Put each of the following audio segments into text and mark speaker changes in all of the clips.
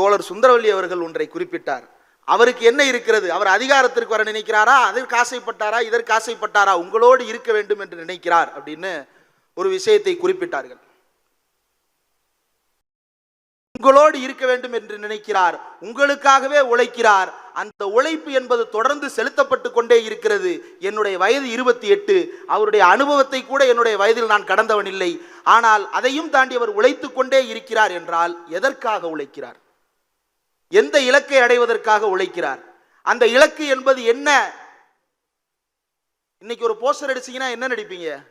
Speaker 1: தோழர் சுந்தரவல்லி அவர்கள் ஒன்றை குறிப்பிட்டார். அவருக்கு என்ன இருக்கிறது? அவர் அதிகாரத்திற்கு வர நினைக்கிறாரா? அதற்கு ஆசைப்பட்டாரா இதற்கு ஆசைப்பட்டாரா உங்களோடு இருக்க வேண்டும் என்று நினைக்கிறார் அப்படின்னு ஒரு விஷயத்தை குறிப்பிட்டார்கள். உங்களோடு இருக்க வேண்டும் என்று நினைக்கிறார். உங்களுக்காகவே உழைக்கிறார். அந்த உழைப்பு என்பது தொடர்ந்து செலுத்தப்பட்டு கொண்டே இருக்கிறது. என்னுடைய வயது இருபத்தி எட்டு. அவருடைய அனுபவத்தை கூட என்னுடைய வயதில் நான் கடந்தவன் இல்லை. ஆனால் அதையும் தாண்டி அவர் உழைத்து கொண்டே இருக்கிறார் என்றால் எதற்காக உழைக்கிறார்? எந்த இலக்கை அடைவதற்காக உழைக்கிறார்? அந்த இலக்கு என்பது என்ன? இன்னைக்கு ஒரு போஸ்டர் அடிச்சீங்கன்னா என்ன நடிப்பீங்க?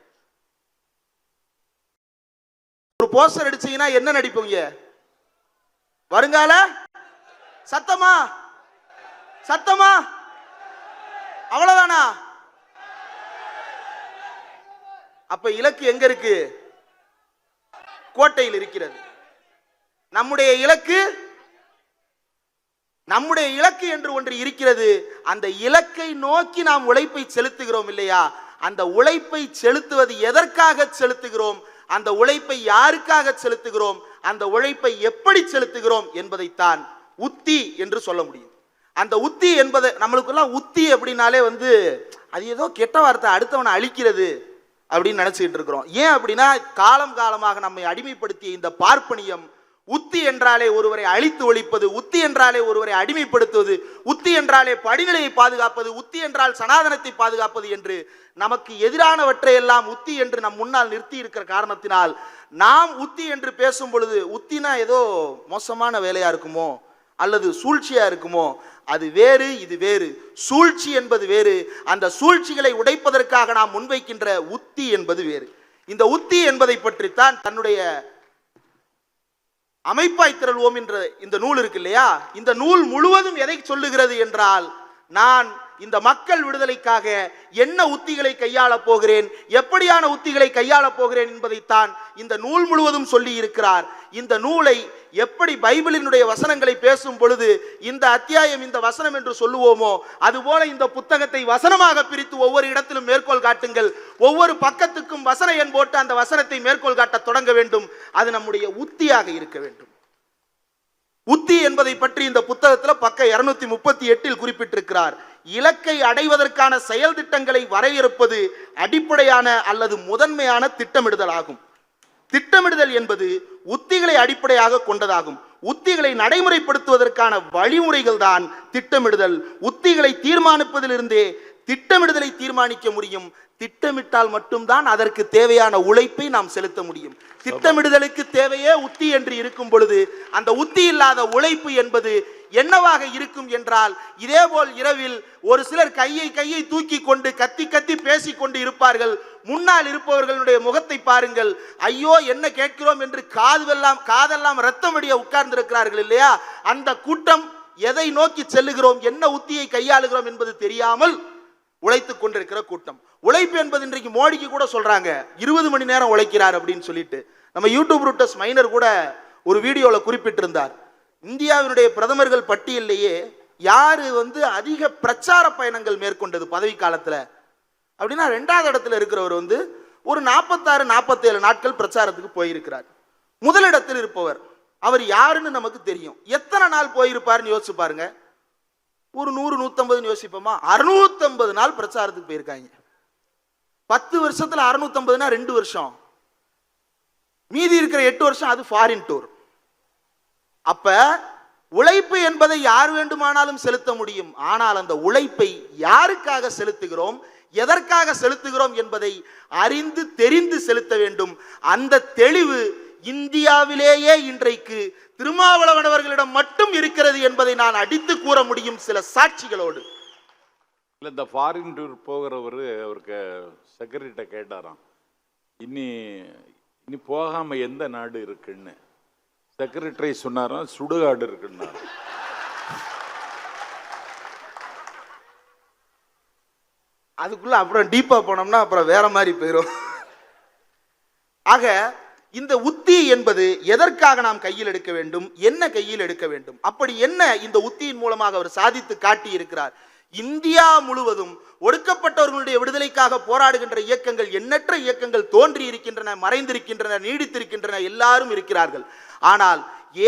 Speaker 1: ஒரு போஸ்டர் அடிச்சீங்கன்னா என்ன நடிப்பீங்க? வருங்கால? சத்தமா? சத்தமா? அவ்வளவுதானா? அப்ப இலக்கு எங்க இருக்கு? கோட்டையில் இருக்கிறது. நம்முடைய இலக்கு நம்முடைய இலக்கு என்று ஒன்று இருக்கிறது. அந்த இலக்கை நோக்கி நாம் உழைப்பை செலுத்துகிறோம் இல்லையா? அந்த உழைப்பை செலுத்துவது எதற்காக செலுத்துகிறோம்? அந்த உழைப்பை யாருக்காக செலுத்துகிறோம்? அந்த உழைப்பை எப்படி செலுத்துகிறோம் என்பதைத்தான் உத்தி என்று சொல்ல முடியும். அந்த உத்தி என்பது நம்மளுக்குலாம் உத்தி அப்படின்னாலே வந்து அது ஏதோ கெட்ட வார்த்தை அடுத்தவனை அழிக்கிறது அப்படின்னு நினச்சிக்கிட்டு இருக்கிறோம். ஏன் அப்படின்னா காலம் காலமாக நம்மை அடிமைப்படுத்திய இந்த பார்ப்பனியம் உத்தி என்றாலே ஒருவரை அழித்து ஒழிப்பது உத்தி என்றாலே ஒருவரை அடிமைப்படுத்துவது உத்தி என்றாலே படிநிலையை பாதுகாப்பது உத்தி என்றால் சனாதனத்தை பாதுகாப்பது என்று நமக்கு எதிரானவற்றை எல்லாம் உத்தி என்று நம் முன்னால் நிறுத்தி இருக்கிற காரணத்தினால் நாம் உத்தி என்று பேசும் பொழுது உத்தினா ஏதோ மோசமான வேலையா இருக்குமோ? அல்லது சூழ்ச்சியா இருக்குமோ? அது வேறு இது வேறு. சூழ்ச்சி என்பது வேறு. அந்த சூழ்ச்சிகளை உடைப்பதற்காக நாம் முன்வைக்கின்ற உத்தி என்பது வேறு. இந்த உத்தி என்பதை பற்றித்தான் தன்னுடைய அமைப்பாய் திரள்வோம் என்ற இந்த நூல் இருக்கு இல்லையா? இந்த நூல் முழுவதும் எதை சொல்லுகிறது என்றால் நான் இந்த மக்கள் விடுதலைக்காக என்ன உத்திகளை கையாளப் போகிறேன்? எப்படியான உத்திகளை கையாளப் போகிறேன் என்பதைத்தான் இந்த நூல் முழுவதும் சொல்லி இருக்கிறார். இந்த நூலை எப்படி பைபிளினுடைய வசனங்களை பேசும் பொழுது இந்த அத்தியாயம் இந்த வசனம் என்று சொல்லுவோமோ அதுபோல இந்த புத்தகத்தை வசனமாக பிரித்து ஒவ்வொரு இடத்திலும் மேற்கோள் காட்டுங்கள். ஒவ்வொரு பக்கத்துக்கும் வசன எண் போட்டு அந்த வசனத்தை மேற்கோள் காட்ட தொடங்க வேண்டும். அது நம்முடைய உத்தியாக இருக்க வேண்டும். உத்தி என்பதை பற்றி இந்த புத்தகத்தில் பக்க இருநூத்தி முப்பத்தி எட்டில் குறிப்பிட்டிருக்கிறார். இலக்கை அடைவதற்கான செயல் திட்டங்களை வரையறுப்பது அடிப்படையான அல்லது முதன்மையான திட்டமிடுதல் ஆகும். திட்டமிடுதல் என்பது உத்திகளை அடிப்படையாக கொண்டதாகும். உத்திகளை நடைமுறைப்படுத்துவதற்கான வழிமுறைகள் தான் திட்டமிடுதல். உத்திகளை தீர்மானிப்பதிலிருந்தே திட்டமிடுதலை தீர்மானிக்க முடியும். திட்டமிட்டால் மட்டும்தான் அதற்கு தேவையான உழைப்பை நாம் செலுத்த முடியும். திட்டமிடுதலுக்கு தேவையே உத்தி என்று இருக்கும் பொழுது அந்த உத்தி இல்லாத உழைப்பு என்பது என்னவாக இருக்கும் என்றால் இதேபோல் இரவில் ஒரு சிலர் கையை கையை தூக்கி கொண்டு கத்தி கத்தி பேசிக் கொண்டு இருப்பார்கள். முன்னால் இருப்பவர்களுடைய முகத்தை பாருங்கள். ஐயோ என்ன கேட்கிறோம் என்று காதுவெல்லாம் காதெல்லாம் ரத்தம் வடிய உட்கார்ந்திருக்கிறார்கள் இல்லையா? அந்த கூட்டம் எதை நோக்கி செல்லுகிறோம்? என்ன உத்தியை கையாளுகிறோம் என்பது தெரியாமல் உழைத்துக் கொண்டிருக்கிற கூட்டம். உழைப்பு என்பது இன்றைக்கு மோடிக்கு கூட சொல்றாங்க. இருபது மணி நேரம் உழைக்கிறார் அப்படின்னு சொல்லிட்டு. நம்ம யூடியூப் ரூட்டஸ் மைனர் கூட ஒரு வீடியோவில் குறிப்பிட்டிருந்தார். இந்தியாவினுடைய பிரதமர்கள் பட்டியலிலேயே யார் வந்து அதிக பிரச்சார பயணங்கள் மேற்கொண்டது பதவி காலத்தில்? அப்படின்னா ரெண்டாவது இடத்துல இருக்கிறவர் வந்து ஒரு நாற்பத்தாறு நாற்பத்தேழு நாட்கள் பிரச்சாரத்துக்கு போயிருக்கிறார். முதலிடத்தில் இருப்பவர். அவர் யாருன்னு நமக்கு தெரியும். எத்தனை நாள் போயிருப்பாருன்னு யோசிச்சு பாருங்க. ஒரு நூறு நூத்தம்பதுன்னு யோசிப்போமா? அறுநூத்தம்பது நாள் பிரச்சாரத்துக்கு போயிருக்காங்க. பத்து வருஷத்துல அறுநூத்தம்பதுனா ரெண்டு வருஷம். மீதி இருக்கிற எட்டு வருஷம் அது ஃபாரின் டூர் அப்ப உழைப்பு என்பதை யார் வேண்டுமானாலும் செலுத்த முடியும். ஆனால் அந்த உழைப்பை யாருக்காக செலுத்துகிறோம்? எதற்காக செலுத்துகிறோம் என்பதை அறிந்து தெரிந்து செலுத்த வேண்டும். அந்த தெளிவு இந்தியாவிலேயே இன்றைக்கு திருமாவளவன் அவர்களிடம் மட்டும் இருக்கிறது என்பதை நான் அடித்து கூற முடியும் சில சாட்சிகளோடு.
Speaker 2: இல்லை இந்த ஃபாரின் டூர் போகிறவர் அவருக்கு செக்ரட்டரிட்ட கேட்டாராம். இனி இனி போகாம எந்த நாடு இருக்குன்னு? செக்ரட்டரி சொன்னாராம் சுடுகாடு இருக்குன்னாரு.
Speaker 1: அதுக்குள்ள அப்புறம் டீப்பா போனோம்னா அப்புறம் வேற மாதிரி போயிடும் ஆக இந்த உத்தி என்பது எதற்காக நாம் கையில் எடுக்க வேண்டும்? என்ன கையில் எடுக்க வேண்டும்? அப்படி என்ன இந்த உத்தியின் மூலமாக அவர் சாதித்து காட்டி இருக்கிறார் இந்தியா முழுவதும் ஒடுக்கப்பட்டவர்களுடைய விடுதலைக்காக போராடுகின்ற இயக்கங்கள் எண்ணற்ற இயக்கங்கள் தோன்றி இருக்கின்றன மறைந்திருக்கின்றன நீடித்திருக்கின்றன எல்லாரும் இருக்கிறார்கள். ஆனால்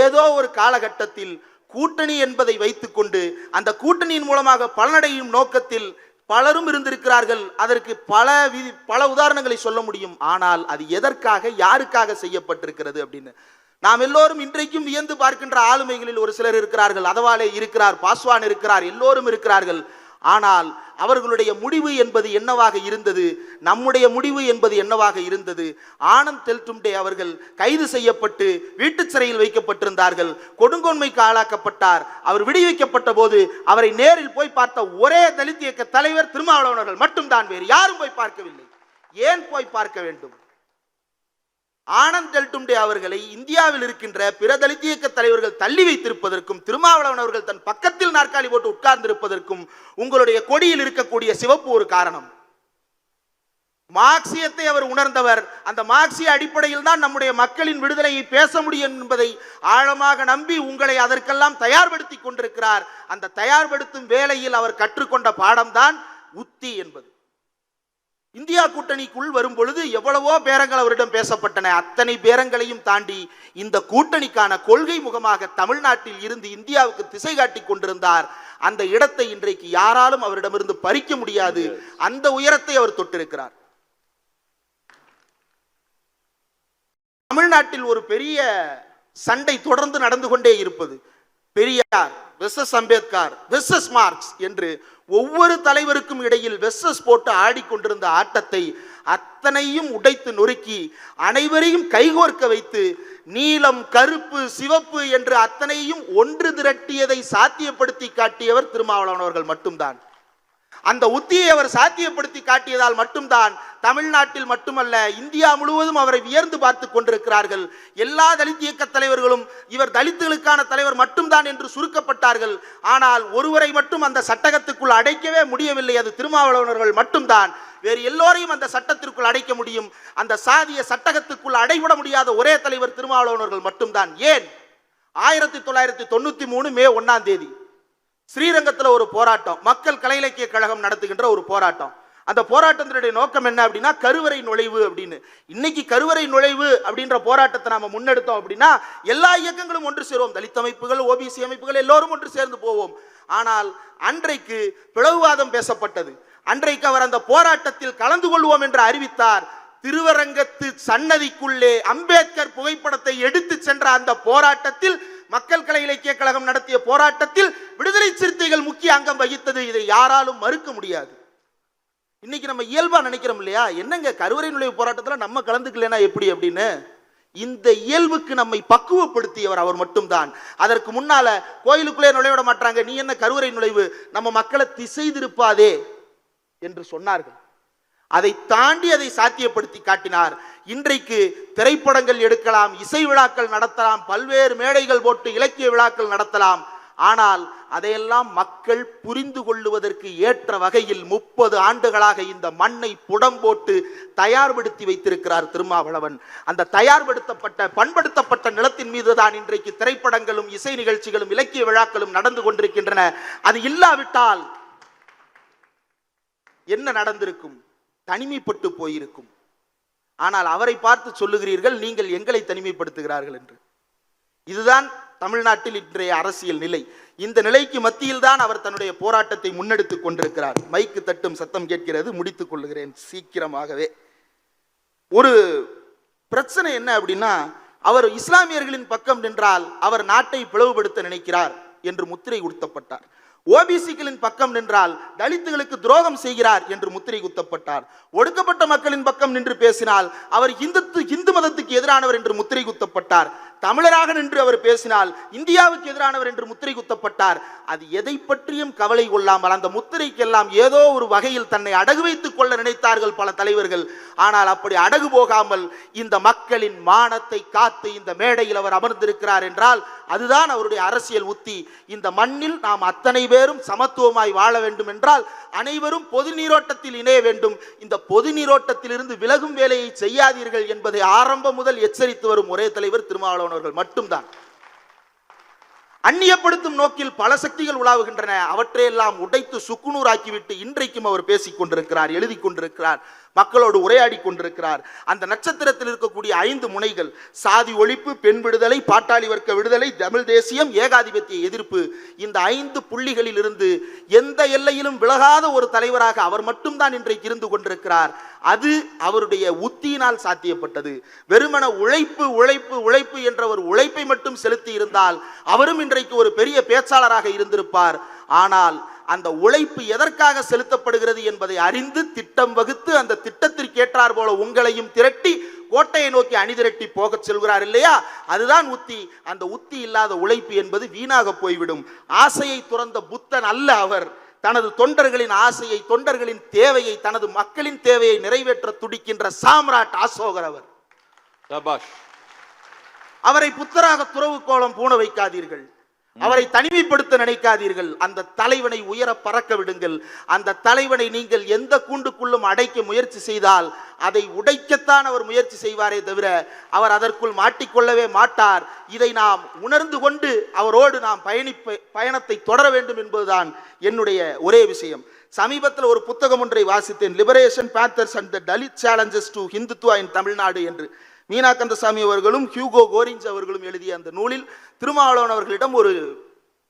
Speaker 1: ஏதோ ஒரு காலகட்டத்தில் கூட்டணி என்பதை வைத்துக்கொண்டு அந்த கூட்டணியின் மூலமாக பலனடையும் நோக்கத்தில் பலரும் இருந்திருக்கிறார்கள். அதற்கு பல விதி பல உதாரணங்களை சொல்ல முடியும். ஆனால் அது எதற்காக யாருக்காக செய்யப்பட்டிருக்கிறது அப்படின்னு. நாம் எல்லோரும் இன்றைக்கும் வியந்து பார்க்கின்ற ஆளுமைகளில் ஒரு சிலர் இருக்கிறார்கள். அதவாலே இருக்கிறார் பாஸ்வான் இருக்கிறார் எல்லோரும் இருக்கிறார்கள். ஆனால் அவர்களுடைய முடிவு என்பது என்னவாக இருந்தது? நம்முடைய முடிவு என்பது என்னவாக இருந்தது? ஆனந்த் தெல்டும்டே அவர்கள் கைது செய்யப்பட்டு வீட்டு சிறையில் வைக்கப்பட்டிருந்தார்கள். கொடுங்கோன்மைக்கு ஆளாக்கப்பட்டார். அவர் விடுவிக்கப்பட்ட போது அவரை நேரில் போய் பார்த்த ஒரே தலித் இயக்க தலைவர் திருமாவளவனர்கள் மட்டும்தான் வேறு யாரும் போய் பார்க்கவில்லை. ஏன் போய் பார்க்க வேண்டும்? ஆனந்த் டெல்டும்டே அவர்களை இந்தியாவில் இருக்கின்ற பிற தலித் இயக்க தலைவர்கள் தள்ளி வைத்திருப்பதற்கும் திருமாவளவன் அவர்கள் தன் பக்கத்தில் நாற்காலி போட்டு உட்கார்ந்திருப்பதற்கும் உங்களுடைய கொடியில் இருக்கக்கூடிய சிவப்பு ஒரு காரணம். மார்க்சியத்தை அவர் உணர்ந்தவர். அந்த மார்க்சிய அடிப்படையில் தான் நம்முடைய மக்களின் விடுதலையை பேச முடியும் என்பதை ஆழமாக நம்பி உங்களை அதற்கெல்லாம் தயார்படுத்தி கொண்டிருக்கிறார். அந்த தயார்படுத்தும் வேளையில் அவர் கற்றுக்கொண்ட பாடம்தான் உத்தி என்பது. இந்தியா கூட்டணிக்குள் வரும் பொழுது எவ்வளவோ பேரங்கள் அவரிடம் பேசப்பட்டன. அத்தனை பேரங்களையும் தாண்டி இந்த கூட்டணிக்கான கொள்கை முகமாக தமிழ்நாட்டில் இருந்து இந்தியாவுக்கு திசை காட்டி கொண்டிருந்தார். அந்த இடத்தை இன்றைக்கு யாராலும் அவரிடமிருந்து பறிக்க முடியாது. அந்த உயரத்தை அவர் தொட்டிருக்கிறார். தமிழ்நாட்டில் ஒரு பெரிய சண்டை தொடர்ந்து நடந்து கொண்டே இருப்பது. Periyar versus Ambedkar versus Marx என்று ஒவ்வொரு தலைவருக்கும் இடையில் வெஸ்எஸ் போட்டு ஆடிக்கொண்டிருந்த ஆட்டத்தை அத்தனையும் உடைத்து நொறுக்கி அனைவரையும் கைகோர்க்க வைத்து நீலம் கருப்பு சிவப்பு என்று அத்தனையும் ஒன்று திரட்டியதை சாத்தியப்படுத்தி காட்டியவர் திருமாவளவன் அவர்கள் மட்டும்தான். அந்த உத்தியை அவர் சாத்தியப்படுத்தி காட்டியதால் மட்டும்தான் தமிழ்நாட்டில் மட்டுமல்ல இந்தியா முழுவதும் அவரை வியர்ந்து பார்த்து கொண்டிருக்கிறார்கள். எல்லா தலித் இயக்க தலைவர்களும் இவர் தலித்துகளுக்கான தலைவர் மட்டும்தான் என்று சுருக்கப்பட்டார்கள். ஆனால் ஒருவரை மட்டும் அந்த சட்டகத்துக்குள் அடைக்கவே முடியவில்லை அது திருமாவளவனர்கள் மட்டும்தான். வேறு எல்லோரையும் அந்த சட்டத்திற்குள் அடைக்க முடியும். அந்த சாதிய சட்டகத்துக்குள் அடைபட முடியாத ஒரே தலைவர் திருமாவளவனர்கள் மட்டும்தான். ஏன்? ஆயிரத்தி தொள்ளாயிரத்தி தொண்ணூத்தி மூணு மே ஒன்னாம் தேதி. ஸ்ரீரங்கத்தில் ஒரு போராட்டம் மக்கள் கலை இலக்கிய கழகம் நடத்துகின்ற ஒரு போராட்டம். அந்த போராட்டத்தினுடைய நோக்கம் என்ன அப்படின்னா கருவறை நுழைவு அப்படின்னு. இன்னைக்கு கருவறை நுழைவு அப்படின்ற போராட்டத்தை நாம முன்னெடுத்தோம் அப்படின்னா எல்லா இயக்கங்களும் ஒன்று சேருவோம். தலித் அமைப்புகள் ஓபிசி அமைப்புகள் எல்லோரும் ஒன்று சேர்ந்து போவோம். ஆனால் அன்றைக்கு பிளவுவாதம் பேசப்பட்டது. அன்றைக்கு அவர் அந்த போராட்டத்தில் கலந்து கொள்வோம் என்று அறிவித்தார். திருவரங்கத்து சன்னதிக்குள்ளே அம்பேத்கர் புகைப்படத்தை எடுத்து சென்ற அந்த போராட்டத்தில் மக்கள் கலை இலக்கிய கழகம் நடத்திய போராட்டத்தில் விடுதலை சிறுத்தைகள் முக்கிய அங்கம் வகித்தது. இதை யாராலும் மறுக்க முடியாது. இன்னைக்கு நம்ம இயல்பா நினைக்கிறோம் இல்லையா? என்னங்க கருவறை நுழைவு போராட்டத்தில் நம்ம கலந்துக்கலனா எப்படி அப்படின்னு? இந்த இயல்புக்கு நம்மை பக்குவப்படுத்தியவர் அவர் மட்டும்தான். அதற்கு முன்னால கோயிலுக்குள்ளே நுழைவிட மாட்டாங்க. நீ என்ன கருவறை நுழைவு? நம்ம மக்களை திசை திருப்பாதே என்று சொன்னார்கள். அதை தாண்டி அதை சாத்தியப்படுத்தி காட்டினார். இன்றைக்கு திரைப்படங்கள் எடுக்கலாம் இசை விழாக்கள் நடத்தலாம் பல்வேறு மேடைகள் போட்டு இலக்கிய விழாக்கள் நடத்தலாம். ஆனால் அதையெல்லாம் மக்கள் புரிந்து கொள்ளுவதற்கு ஏற்ற வகையில் முப்பது ஆண்டுகளாக இந்த மண்ணை புடம் போட்டு தயார்படுத்தி வைத்திருக்கிறார் திருமாவளவன். அந்த தயார்படுத்தப்பட்ட பண்படுத்தப்பட்ட நிலத்தின் மீதுதான் இன்றைக்கு திரைப்படங்களும் இசை நிகழ்ச்சிகளும் இலக்கிய விழாக்களும் நடந்து கொண்டிருக்கின்றன. அது இல்லாவிட்டால் என்ன நடந்திருக்கும்? தனிமைப்பட்டு போயிருக்கும். ஆனால் அவரை பார்த்து சொல்லுகிறீர்கள் நீங்கள் எங்களை தனிமைப்படுத்துகிறார்கள் என்று. இதுதான் தமிழ்நாட்டில் இன்றைய அரசியல் நிலை. இந்த நிலைக்கு மத்தியில் தான் அவர் தன்னுடைய போராட்டத்தை முன்னெடுத்துக் கொண்டிருக்கிறார். மைக்கு தட்டும் சத்தம் கேட்கிறது முடித்துக் கொள்ளுகிறேன் சீக்கிரமாகவே. ஒரு பிரச்சனை என்ன அப்படின்னா அவர் இஸ்லாமியர்களின் பக்கம் நின்றால் அவர் நாட்டை பிளவுபடுத்த நினைக்கிறார் என்று முத்திரை உடுத்தப்பட்டார். ஓபிசிகளின் பக்கம் நின்றால் தலித்துகளுக்கு துரோகம் செய்கிறார் என்று முத்திரை குத்தப்பட்டார். ஒடுக்கப்பட்ட மக்களின் பக்கம் நின்று பேசினால் அவர் இந்துத்து இந்து மதத்துக்கு எதிரானவர் என்று முத்திரை குத்தப்பட்டார். தமிழராக நின்று அவர் பேசினால் இந்தியாவுக்கு எதிரானவர் என்று முத்திரை குத்தப்பட்டார். அது எதை பற்றியும் கவலை கொள்ளாமல் அந்த முத்திரைக்கெல்லாம் ஏதோ ஒரு வகையில் தன்னை அடகு வைத்துக் கொள்ள நினைத்தார்கள் பல தலைவர்கள். ஆனால் அப்படி அடகு போகாமல் இந்த மக்களின் மானத்தை காத்து இந்த மேடையில் அவர் அமர்ந்திருக்கிறார் என்றால் அதுதான் அவருடைய அரசியல் உத்தி. இந்த மண்ணில் நாம் அத்தனை பேரும் சமத்துவமாய் வாழ வேண்டும் என்றால் அனைவரும் பொது நீரோட்டத்தில் இணைய வேண்டும். இந்த பொது நீரோட்டத்திலிருந்து விலகும் வேலையை செய்யாதீர்கள் என்பதை ஆரம்பம் முதல் எச்சரித்து வரும் ஒரே தலைவர் திருமாவளவன் அவர்கள் மட்டும்தான். அந்நியப்படுத்தும் நோக்கில் பல சக்திகள் உலாவுகின்றன. அவற்றையெல்லாம் உடைத்து சுக்குநூறாக்கிவிட்டு இன்றைக்கும் அவர் பேசிக் கொண்டிருக்கிறார் எழுதி கொண்டிருக்கிறார் மக்களோடு உரையாடி கொண்டிருக்கிறார். அந்த நட்சத்திரத்தில் இருக்கக்கூடிய ஐந்து முனைகள் சாதி ஒழிப்பு பெண் விடுதலை பாட்டாளி வர்க்க விடுதலை தமிழ் தேசியம் ஏகாதிபத்திய எதிர்ப்பு இந்த ஐந்து புள்ளிகளில் இருந்து எந்த எல்லையிலும் விலகாத ஒரு தலைவராக அவர் மட்டும்தான் இன்றைக்கு இருந்து கொண்டிருக்கிறார். அது அவருடைய உத்தியினால் சாத்தியப்பட்டது. வெறுமன உழைப்பு உழைப்பு உழைப்பு என்ற ஒரு உழைப்பை மட்டும் செலுத்தி இருந்தால் அவரும் இன்றைக்கு ஒரு பெரிய பேச்சாளராக இருந்திருப்பார். ஆனால் அந்த உழைப்பு எதற்காக செலுத்தப்படுகிறது என்பதை அறிந்து திட்டம் வகுத்து அந்த திட்டத்திற்கு ஏற்றார் போல உங்களையும் திரட்டி கோட்டையை நோக்கி அணிதிரட்டி போகச் செல்கிறார் இல்லையா? அதுதான் உத்தி. அந்த உத்தி இல்லாத உழைப்பு என்பது வீணாக போய்விடும். ஆசையை துறந்த புத்தன் அல்ல அவர். தனது தொண்டர்களின் ஆசையை தொண்டர்களின் தேவையை தனது மக்களின் தேவையை நிறைவேற்ற துடிக்கின்ற சாம்ராட் அசோகர் அவர். அவரை புத்தராக துறவு கோலம் பூண வைக்காதீர்கள். அவரை தனிமைப்படுத்த நினைக்காதீர்கள். அந்த தலைவனை உயர பறக்க விடுங்கள். அந்த தலைவனை நீங்கள் எந்த கூண்டுக்குள்ளும் அடைக்க முயற்சி செய்தால் அதை உடைக்கத்தான் அவர் முயற்சி செய்வாரே தவிர அவர் அதற்குள் மாட்டிக்கொள்ளவே மாட்டார். இதை நாம் உணர்ந்து கொண்டு அவரோடு நாம் பயணிப்ப பயணத்தை தொடர வேண்டும் என்பதுதான் என்னுடைய ஒரே விஷயம். சமீபத்தில் ஒரு புத்தகம் ஒன்றை வாசித்தேன். Liberation panthers and the Dalit challenges to Hindutva in Tamil Nadu என்று. மீனா கந்தசாமி அவர்களும் ஹியூகோ கோரிஞ்ச் அவர்களும் எழுதிய அந்த நூலில் திருமாவளவன் அவர்களிடம் ஒரு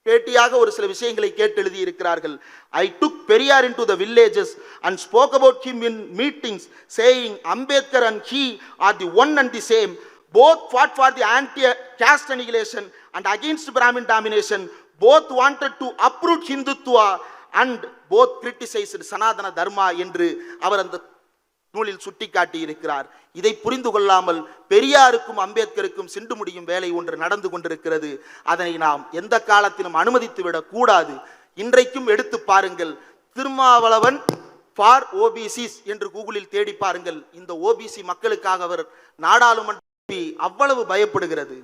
Speaker 1: பேட்டியாக ஒரு சில விஷயங்களை கேட்டு எழுதி இருக்கிறார்கள் I took Periyar into the villages and spoke about him in meetings saying Ambedkar and he are the one and the same both fought for the anti caste annihilation and against Brahmin domination both wanted to uproot Hindutva and both criticised Sanatana Dharma என்று அவர் அந்த நூலில் சுட்டிக்காட்டி இருக்கிறார். இதை புரிந்து கொள்ளாமல் பெரியாருக்கும் அம்பேத்கருக்கும் சிண்டு முடியும் வேலை ஒன்று நடந்து கொண்டிருக்கிறது. அதனை நாம் எந்த காலத்திலும் அனுமதித்து விடக்கூடாது இன்றைக்கும் எடுத்து பாருங்கள். திருமாவளவன் ஃபார் ஓபிசிஸ் என்று கூகுளில் தேடி பாருங்கள். இந்த ஓபிசி மக்களுக்காக அவர் நாடாளுமன்ற அவ்வளவு பயப்படுகிறது.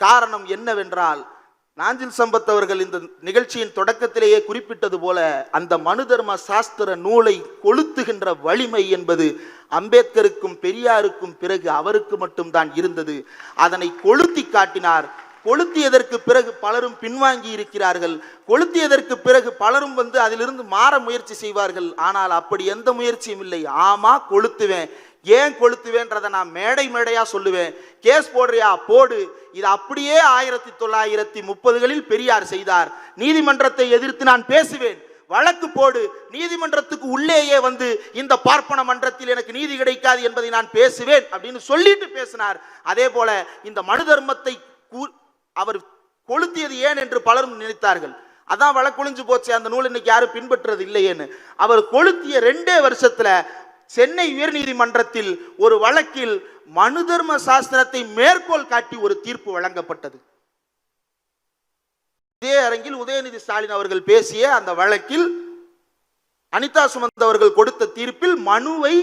Speaker 1: காரணம் என்னவென்றால் நாஞ்சில் சம்பத் அவர்கள் இந்த நிகழ்ச்சியின் தொடக்கத்திலேயே குறிப்பிட்டது போல அந்த மனு தர்ம சாஸ்திர நூலை கொளுத்துகின்ற வலிமை என்பது அம்பேத்கருக்கும் பெரியாருக்கும் பிறகு அவருக்கு மட்டும்தான் இருந்தது. அதனை கொளுத்தி காட்டினார். கொளுத்தியதற்கு பிறகு பலரும் பின்வாங்கி இருக்கிறார்கள். கொளுத்தியதற்கு பிறகு பலரும் வந்து அதிலிருந்து மாற முயற்சி செய்வார்கள். ஆனால் அப்படி எந்த முயற்சியும் இல்லை. ஆமா கொளுத்துவேன். ஏன் கொளுத்துவேன்றதை நான் மேடை மேடையாக சொல்லுவேன். கேஸ் போடுறியா? போடு. இது அப்படியே ஆயிரத்தி தொள்ளாயிரத்தி முப்பதுகளில் பெரியார் செய்தார். நீதிமன்றத்தை எதிர்த்து நான் பேசுவேன். வழக்கு போடு. நீதிமன்றத்துக்கு உள்ளேயே வந்து இந்த பார்ப்பன மன்றத்தில் எனக்கு நீதி கிடைக்காது என்பதை நான் பேசுவேன் அப்படின்னு சொல்லிட்டு பேசினார். அதே போல இந்த மனு தர்மத்தை கூ- அவர் கொளுத்தியது ஏன் என்று பலரும் நினைத்தார்கள். அதான் வழக்கொழிஞ்சு போச்சு. அந்த நூல் இன்னைக்கு யாரும் பின்பற்றுறது இல்லையேன்னு. அவர் கொளுத்திய ரெண்டே வருஷத்துல சென்னை உயர்நீதிமன்றத்தில் ஒரு வழக்கில் மனு தர்ம சாஸ்திரத்தை மேற்கோள் காட்டி ஒரு தீர்ப்பு வழங்கப்பட்டது. இதே அரங்கில் உதயநிதி ஸ்டாலின் அவர்கள் பேசிய அந்த வழக்கில் அனிதா சுமந்த் அவர்கள் கொடுத்த தீர்ப்பில் மனுவை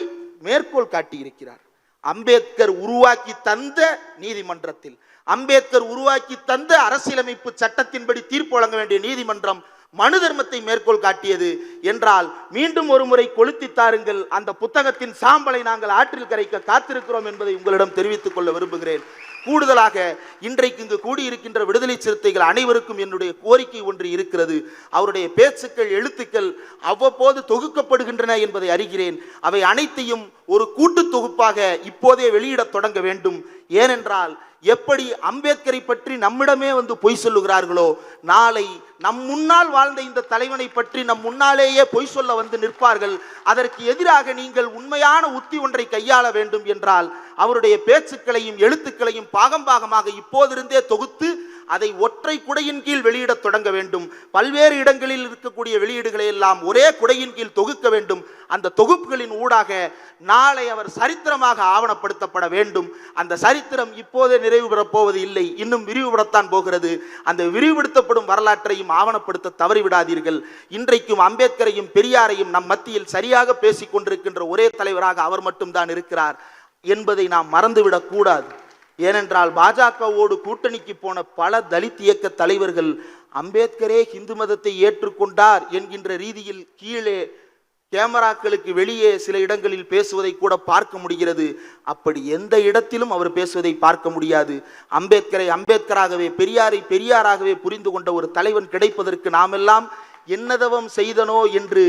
Speaker 1: மேற்கோள் காட்டியிருக்கிறார் அம்பேத்கர் உருவாக்கி தந்த நீதிமன்றத்தில் அம்பேத்கர் உருவாக்கி தந்த அரசியலமைப்பு சட்டத்தின்படி தீர்ப்பு வழங்க வேண்டிய நீதிமன்றம் மனு தர்மத்தை மேற்கோள் காட்டியது என்றால் மீண்டும் ஒரு முறை கொளுத்தி தாருங்கள். அந்த புத்தகத்தின் சாம்பலை நாங்கள் ஆற்றில் கரைக்க காத்திருக்கிறோம் என்பதை உங்களிடம் தெரிவித்துக் கொள்ள விரும்புகிறேன். கூடுதலாக இன்றைக்கு இங்கு கூடியிருக்கின்ற விடுதலை சிறுத்தைகள் அனைவருக்கும் என்னுடைய கோரிக்கை ஒன்று இருக்கிறது. அவருடைய பேச்சுக்கள் எழுத்துக்கள் அவ்வப்போது தொகுக்கப்படுகின்றன என்பதை அறிகிறேன். அவை அனைத்தையும் ஒரு கூட்டு தொகுப்பாக இப்போதே வெளியிடத் தொடங்க வேண்டும். ஏனென்றால் எப்படி அம்பேத்கரை பற்றி நம்மிடமே வந்து பொய் சொல்லுகிறார்களோ நாளை நம் முன்னால் வாழ்ந்த இந்த தலைவனை பற்றி நம் முன்னாலேயே பொய் சொல்ல வந்து நிற்பார்கள். அதற்கு எதிராக நீங்கள் உண்மையான உத்தி ஒன்றை கையாள வேண்டும் என்றால் அவருடைய பேச்சுக்களையும் எழுத்துக்களையும் பாகம் பாகமாக இப்போதிருந்தே தொகுத்து அதை ஒற்றை குடையின் கீழ் வெளியிடத் தொடங்க வேண்டும். பல்வேறு இடங்களில் இருக்கக்கூடிய வெளியீடுகளை எல்லாம் ஒரே குடையின் கீழ் தொகுக்க வேண்டும். அந்த தொகுப்புகளின் ஊடாக நாளை அவர் சரித்திரமாக ஆவணப்படுத்தப்பட வேண்டும். அந்த சரித்திரம் இப்போதே நிறைவு பெறப் போவது இல்லை. இன்னும் விரிவுபடத்தான் போகிறது. அந்த விரிவுபடுத்தப்படும் வரலாற்றையும் ஆவணப்படுத்த தவறிவிடாதீர்கள். இன்றைக்கும் அம்பேத்கரையும் பெரியாரையும் நம் மத்தியில் சரியாக பேசிக் கொண்டிருக்கின்ற ஒரே தலைவராக அவர் மட்டும்தான் இருக்கிறார் என்பதை நாம் மறந்துவிடக் கூடாது. ஏனென்றால் பாஜகவோடு கூட்டணிக்கு போன பல தலித் இயக்க தலைவர்கள் அம்பேத்கரே ஹிந்து மதத்தை ஏற்றுக்கொண்டார் என்கின்ற ரீதியில் கீழே கேமராக்களுக்கு வெளியே சில இடங்களில் பேசுவதை கூட பார்க்க முடிகிறது. அப்படி எந்த இடத்திலும் அவர் பேசுவதை பார்க்க முடியாது. அம்பேத்கரை அம்பேத்கராகவே பெரியாரை பெரியாராகவே புரிந்து கொண்ட ஒரு தலைவன் கிடைப்பதற்கு நாமெல்லாம் என்னதவம் செய்தனோ என்று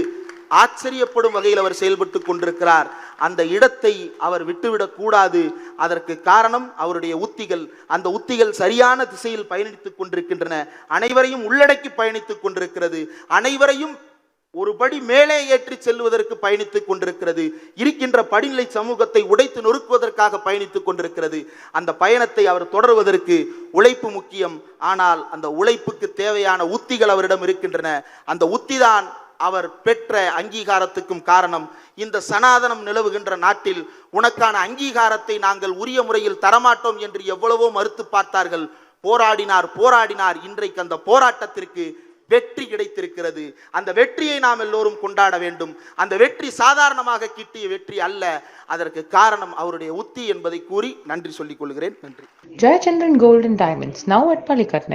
Speaker 1: ஆச்சரியப்படும் வகையில் அவர் செயல்பட்டு கொண்டிருக்கிறார். அந்த இடத்தை அவர் விட்டுவிடக் கூடாது. அதற்கு காரணம் அவருடைய உத்திகள். அந்த உத்திகள் சரியான திசையில் பயணித்துக் கொண்டிருக்கின்றன. அனைவரையும் உள்ளடக்கி பயணித்துக் கொண்டிருக்கிறது. அனைவரையும் ஒரு படி மேலே ஏற்றி செல்வதற்கு பயணித்துக் கொண்டிருக்கிறது. இருக்கின்ற படிநிலை சமூகத்தை உடைத்து நொறுக்குவதற்காக பயணித்துக் கொண்டிருக்கிறது. அந்த பயணத்தை அவர் தொடர்வதற்கு உழைப்பு முக்கியம். ஆனால் அந்த உழைப்புக்கு தேவையான உத்திகள் அவரிடம் இருக்கின்றன. அந்த உத்திதான் அவர் பெற்ற அங்கீகாரத்துக்கும் காரணம் இந்த சனாதனம் நிலவுகின்ற நாட்டில் உனக்கான அங்கீகாரத்தை நாங்கள் உரிய முறையில் தரமாட்டோம் என்று எவ்வளவோ மறுத்து பார்த்தார்கள். போராடினார் போராடினார். இன்றைக்கு அந்த போராட்டத்திற்கு வெற்றி கிடைத்திருக்கிறது. அந்த வெற்றியை நாம் எல்லோரும் கொண்டாட வேண்டும். அந்த வெற்றி சாதாரணமாக கிட்டிய வெற்றி அல்ல. அதற்கு காரணம் அவருடைய உத்தி என்பதை கூறி நன்றி சொல்லிக் கொள்கிறேன். நன்றி.
Speaker 3: Jayachandran golden diamonds now at at